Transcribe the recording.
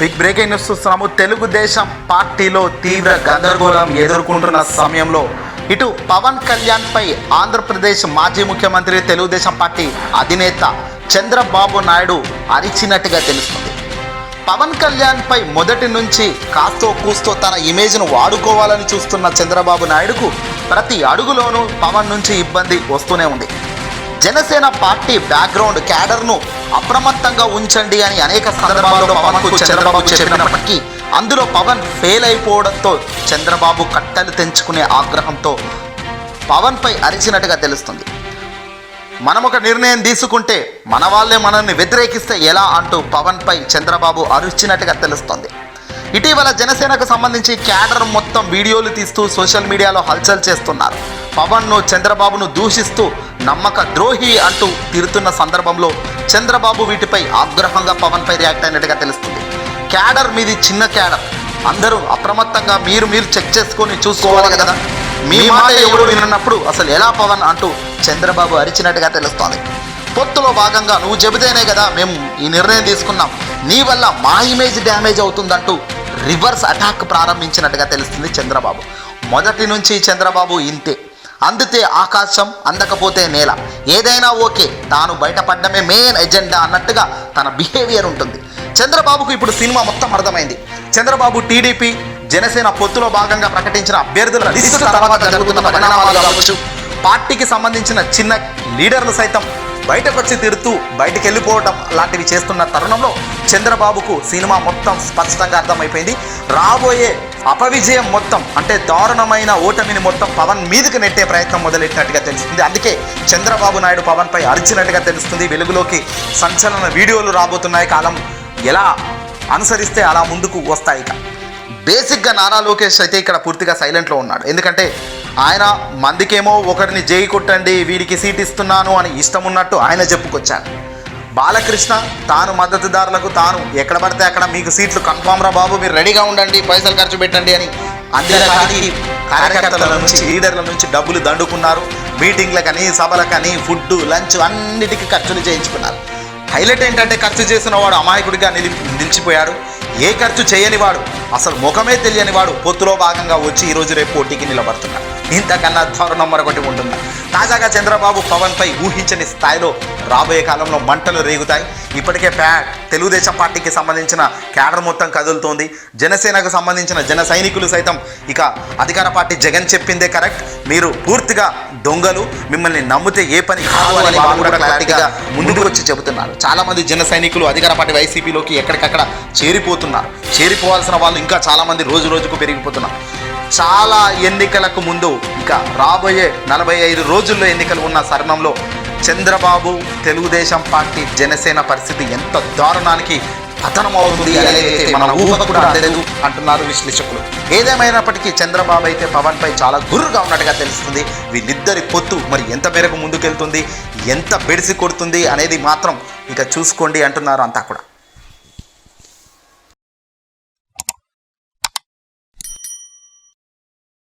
Big breaking news చూస్తున్నాము. తెలుగుదేశం పార్టీలో తీవ్ర గందరగోళం ఎదుర్కొంటున్న సమయంలో ఇటు పవన్ కళ్యాణ్ పై ఆంధ్రప్రదేశ్ మాజీ ముఖ్యమంత్రి తెలుగుదేశం పార్టీ అధినేత చంద్రబాబు నాయుడు అరిచినట్టుగా తెలుస్తుంది. పవన్ కళ్యాణ్ పై మొదటి నుంచి కాస్తో కూస్తో తన ఇమేజ్ను వాడుకోవాలని చూస్తున్న చంద్రబాబు నాయుడుకు ప్రతి అడుగులోనూ పవన్ నుంచి ఇబ్బంది వస్తూనే ఉంది. జనసేన పార్టీ బ్యాక్గ్రౌండ్ క్యాడర్ను అప్రమత్తంగా ఉంచండి అని అనేక సందర్భాల్లో పవన్కు చంద్రబాబు చెప్పినప్పటికీ అందులో పవన్ ఫెయిల్ అయిపోవడంతో చంద్రబాబు కట్టలు తెంచుకునే ఆగ్రహంతో పవన్పై అరిచినట్టుగా తెలుస్తుంది. మనం ఒక నిర్ణయం తీసుకుంటే మన వాళ్ళే మనల్ని వ్యతిరేకిస్తే ఎలా అంటూ పవన్పై చంద్రబాబు అరుచినట్టుగా తెలుస్తుంది. ఇటీవల జనసేనకు సంబంధించి క్యాడర్ మొత్తం వీడియోలు తీస్తూ సోషల్ మీడియాలో హల్చల్ చేస్తున్నారు. పవన్ను చంద్రబాబును దూషిస్తూ నమ్మక ద్రోహి అంటూ తిరుతున్న సందర్భంలో చంద్రబాబు వీటిపై ఆగ్రహంగా పవన్పై రియాక్ట్ అయినట్టుగా తెలుస్తుంది. క్యాడర్ మీది చిన్న క్యాడర్. అందరూ అప్రమత్తంగా మీరు మీరు చెక్ చేసుకొని చూసుకోవాలి కదా. మీ మాట ఎవరు విన్నప్పుడు అసలు ఎలా పవన్ అంటూ చంద్రబాబు అరిచినట్టుగా తెలుస్తోంది. పొత్తులో భాగంగా నువ్వు చెబితేనే కదా మేము ఈ నిర్ణయం తీసుకున్నాం. నీ వల్ల మా ఇమేజ్ డ్యామేజ్ అవుతుందంటూ రివర్స్ అటాక్ ప్రారంభించినట్టుగా తెలుస్తుంది చంద్రబాబు. మొదటి నుంచి చంద్రబాబు ఇంతే. అందితే ఆకాశం అందకపోతే నేల. ఏదైనా ఓకే తాను బయటపడడమే మెయిన్ ఎజెండా అన్నట్టుగా తన బిహేవియర్ ఉంటుంది. చంద్రబాబుకు ఇప్పుడు సినిమా మొత్తం అర్థమైంది. చంద్రబాబు టీడీపీ జనసేన పొత్తులో భాగంగా ప్రకటించిన అభ్యర్థుల లిస్టు తర్వాత జరుగుతున్న పరిణామాలు కావచ్చు. పార్టీకి సంబంధించిన చిన్న లీడర్లు సైతం బయటకు వచ్చి తిడుతూ బయటికి వెళ్ళిపోవడం లాంటివి చేస్తున్న తరుణంలో చంద్రబాబుకు సినిమా మొత్తం స్పష్టంగా అర్థమైపోయింది. రాబోయే అపవిజయం మొత్తం అంటే దారుణమైన ఓటమిని మొత్తం పవన్ మీదకి నెట్టే ప్రయత్నం మొదలెట్టినట్టుగా తెలుస్తుంది. అందుకే చంద్రబాబు నాయుడు పవన్పై అరిచినట్టుగా తెలుస్తుంది. వెలుగులోకి సంచలన వీడియోలు రాబోతున్నాయి. కాలం ఎలా అనుసరిస్తే అలా ముందుకు వస్తాయి ఇక. బేసిక్గా నారా లోకేష్ అయితే ఇక్కడ పూర్తిగా సైలెంట్లో ఉన్నాడు. ఎందుకంటే ఆయన మందికేమో ఒకరిని జై కొట్టండి వీడికి సీట్ ఇస్తున్నాను అని ఇష్టం ఉన్నట్టు ఆయన చెప్పుకొచ్చాడు బాలకృష్ణ తాను మద్దతుదారులకు తాను ఎక్కడ పడితే అక్కడ మీకు సీట్లు కన్ఫామ్ రా బాబు మీరు రెడీగా ఉండండి పైసలు ఖర్చు పెట్టండి అని అంతేకాని కార్యకర్తల నుంచి లీడర్ల నుంచి డబ్బులు దండుకున్నారు. మీటింగ్లకని సభలకని ఫుడ్ లంచ్ అన్నిటికీ ఖర్చులు చేయించుకున్నారు. హైలైట్ ఏంటంటే ఖర్చు చేసిన వాడు అమాయకుడిగా నిలి నిలిచిపోయాడు. ఏ ఖర్చు చేయని వాడు అసలు ముఖమే తెలియని వాడు పొత్తులో భాగంగా వచ్చి ఈరోజు రేపు పోటీకి నిలబడుతున్నాడు ఇంతకన్నా దారుణం మరొకటి ఉంటుందా. తాజాగా చంద్రబాబు పవన్పై ఊహించని స్థాయిలో రాబోయే కాలంలో మంటలు రేగుతాయి. ఇప్పటికే ప్యా తెలుగుదేశం పార్టీకి సంబంధించిన క్యాడర్ మొత్తం కదులుతోంది. జనసేనకు సంబంధించిన జన సైనికులు సైతం ఇక అధికార పార్టీ జగన్ చెప్పిందే కరెక్ట్. మీరు పూర్తిగా దొంగలు మిమ్మల్ని నమ్మితే ఏ పని కాదు అని వాళ్ళు కూడా క్లారిటీగా ముందుకు వచ్చి చెబుతున్నారు. చాలా మంది జన సైనికులు అధికార పార్టీ వైసీపీలోకి ఎక్కడికక్కడ చేరిపోతున్నారు. చేరిపోవాల్సిన వాళ్ళు ఇంకా చాలా మంది రోజు రోజుకు పెరిగిపోతున్నారు. చాలా ఎన్నికలకు ముందు ఇక రాబోయే నలభై ఐదు రోజుల్లో ఎన్నికలు ఉన్న సరణంలో చంద్రబాబు తెలుగుదేశం పార్టీ జనసేన పరిస్థితి ఎంత దారుణానికి పతనం అవుతుంది అనేది మన ఊహ కూడా అందలేదు అంటున్నారు విశ్లేషకులు. ఏదేమైనప్పటికీ చంద్రబాబు అయితే పవన్ పై చాలా గుర్రుగా ఉన్నట్టుగా తెలుస్తుంది. వీళ్ళిద్దరి పొత్తు మరి ఎంత మేరకు ముందుకెళ్తుంది ఎంత బెడిసి కొడుతుంది అనేది మాత్రం ఇక చూసుకోండి అంటున్నారు అంతా కూడా.